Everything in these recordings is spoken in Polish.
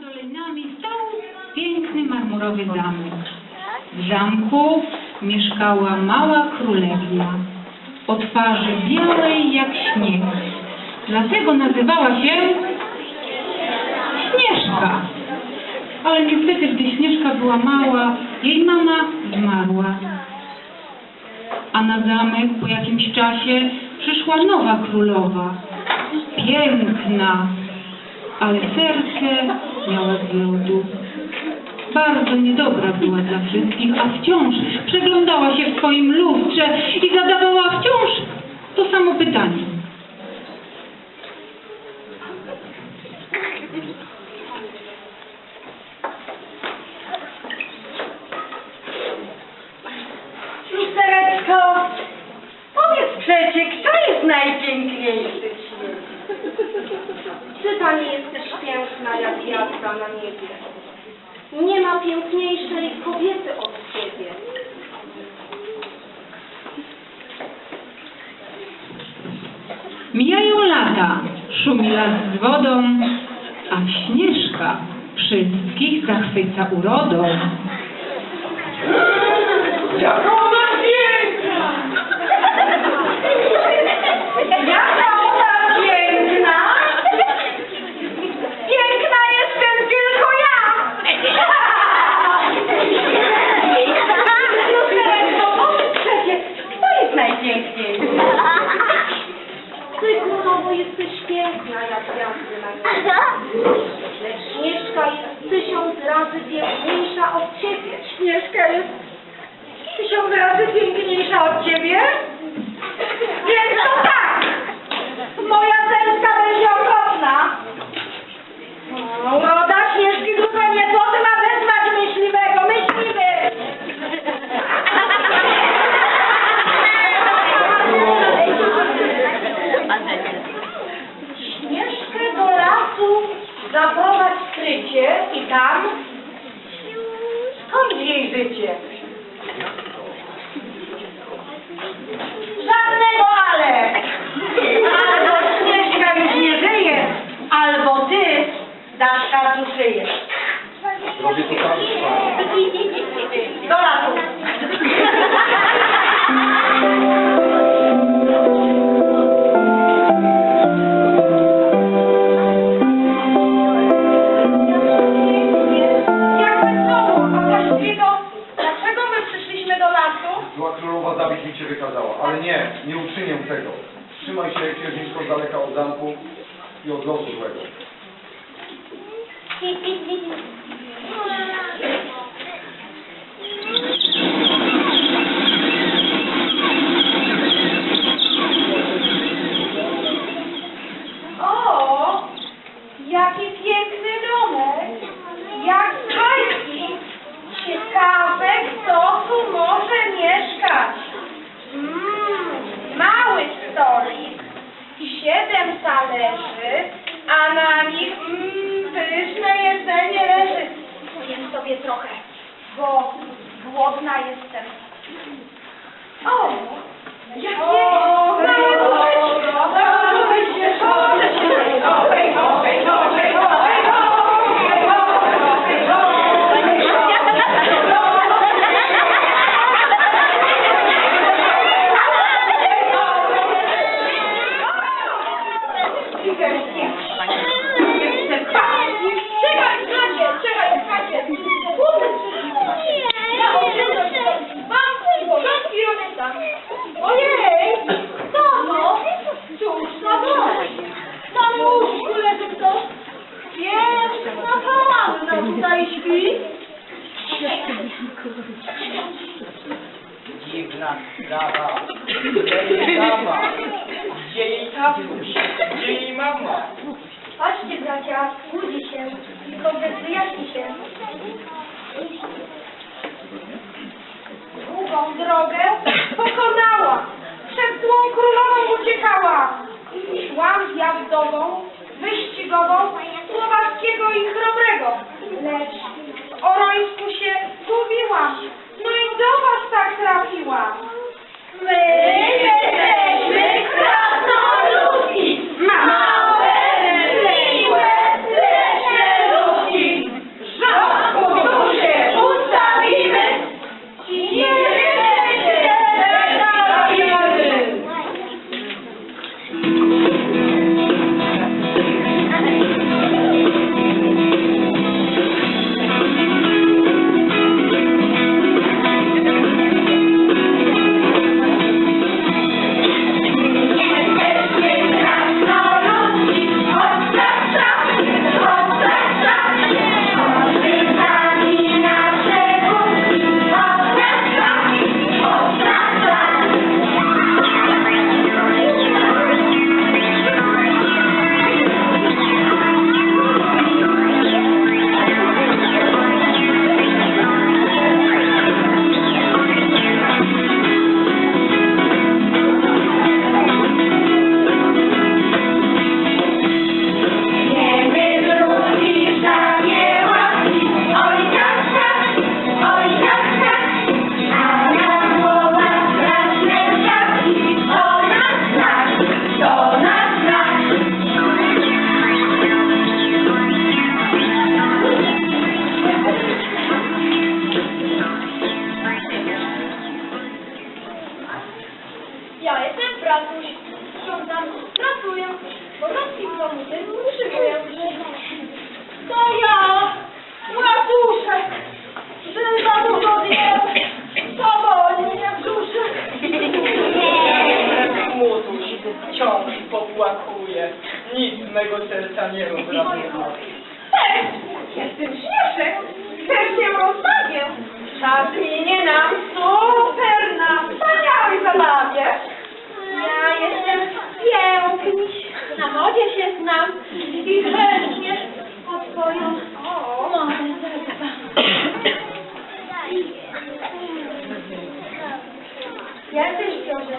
dolinami stał piękny marmurowy zamek. W zamku mieszkała mała królewna, o twarzy białej jak śnieg. Dlatego nazywała się Śnieżka. Ale niestety, gdy Śnieżka była mała, jej mama zmarła. A na zamek po jakimś czasie przyszła nowa królowa. Piękna, ale serce miała z. Bardzo niedobra była dla wszystkich, a wciąż przeglądała się w swoim lustrze i zadawała wciąż to samo pytanie. Lustereczko, powiedz przecie, kto jest najpiękniejszy w świecie? Ty, Pani, jesteś piękna jak gwiazda na niebie. Nie ma piękniejszej kobiety od Ciebie. Lata, szumi las z wodą, a Śnieżka wszystkich zachwyca urodą. Jaka ona piękna! Jaka ona piękna! Piękna jestem tylko ja! Lustereczko, powiedz przecie, kto jest najpiękniejszy? Ty, królowo, jesteś piękna jak gwiazdy na niebie. Lecz Śnieżka jest tysiąc razy piękniejsza od Ciebie. Śnieżka jest tysiąc razy piękniejsza od ciebie? Więc to tak! Moja zemsta będzie okropna. Uroda Śnieżki dużo nie złoty ma wezwać myśliwego. Myśliwy! Śnieżkę do lasu zaprowadź skrycie i tam jej życie. Żadnego ale! Albo Śnieżka już nie żyje, albo ty dasz kartu szyję. Robię to sam. Do lasu. Złego. O, jaki piękny domek, jak bajki. Kto tu może mieszkać. Mmm, mały stolik, siedem talerzy, sobie trochę, bo głodna jestem. O, jakie małe Problem wyjaśni się. Długą drogę pokonała. Przed złą królową uciekała. Szłam zjazdową, wyścigową, słowackiego i chrobrego. Lecz w Orońsku się zgubiłam. No i do was tak trafiłam. My Zawinie nam super na wspaniałej zabawie. Ja jestem piękni na modzie się znam i chętnie o twoją o, modę zadbam. Jesteś dobrze.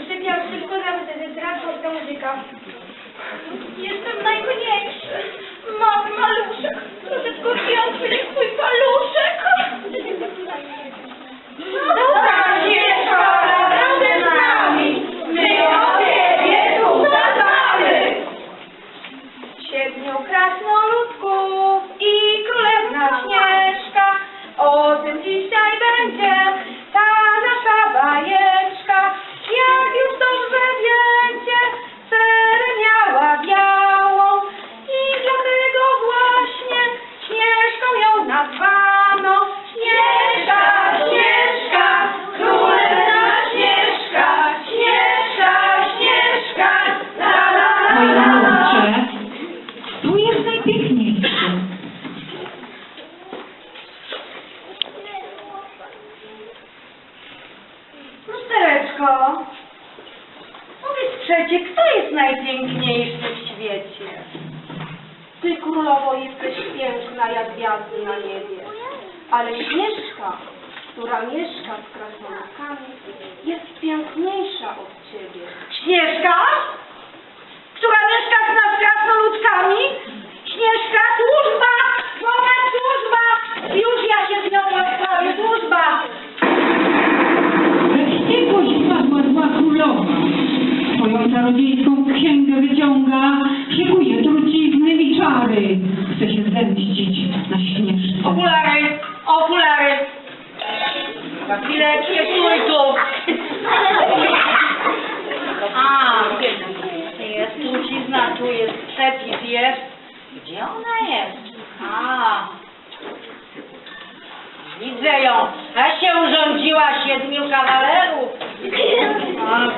Usypiał szybko, nawet gdy trafał do muzyka. dzisiaj będzie. która mieszka z krasnoludkami, jest piękniejsza od ciebie. Śnieżka? Która mieszka z nas krasnoludkami? Śnieżka, służba! Moment, służba! Już ja się z nią rozprawię, służba! Wściekłość padła zła królowa. Swoją czarodziejską księgę wyciąga, szykuje trucizny i czary. Chce się zemścić na śnieżce. Okulary! Okulary! Chwileczkę, stój tu. A, jest trucizna, tu jest przepis, jest. Gdzie ona jest? A, widzę ją. A się urządziła siedmiu kawalerów. A,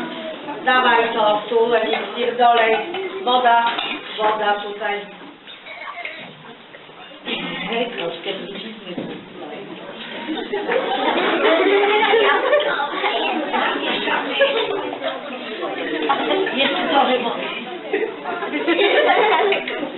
dawaj to, tu, eliksir, dolej. Woda, woda tutaj. Hej, troszkę trucizny. Yes, it's all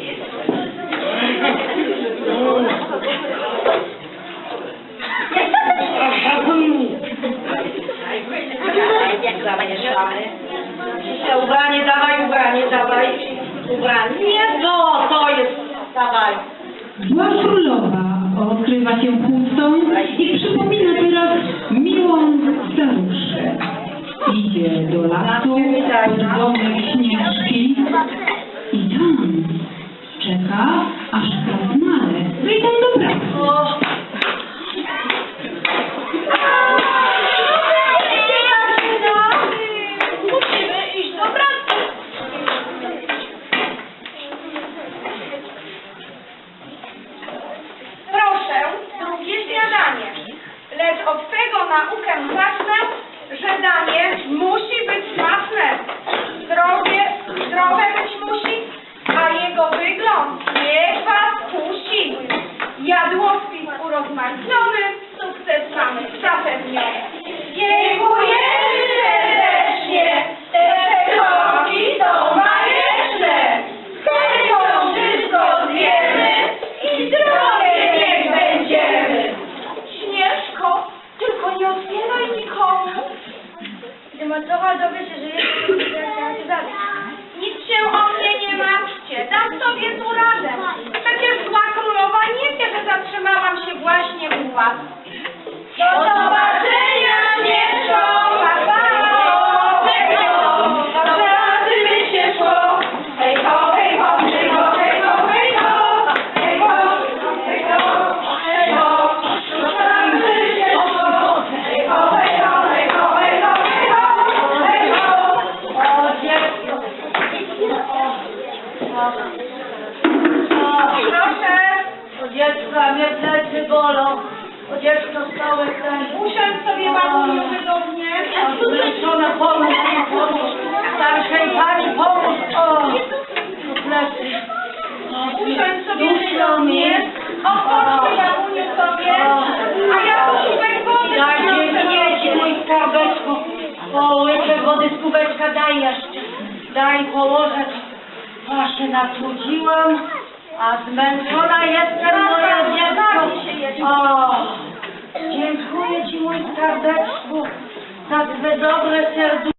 Wystaje domek śnieżki i tam czeka, aż krasnale wyjdą no do pracy. Plecy bolą. O dziecko stałe ten. usiądź sobie babuniu wygodnie. Zmęczona pomóż, pomóż. Starszej pani pomóż. O, o plecy. Usiądź sobie wygodnie. mnie. Odpocznij babuniu sobie. A ja posiłek wody Dajcie mieć mój skarbeczku. O, wody z kubeczka daj jeszcze. Daj położę. Się natrudziłam, a zmęczona jestem moja dziecko. O, dziękuję Ci mój skarbeczku za Twe dobre serduszko.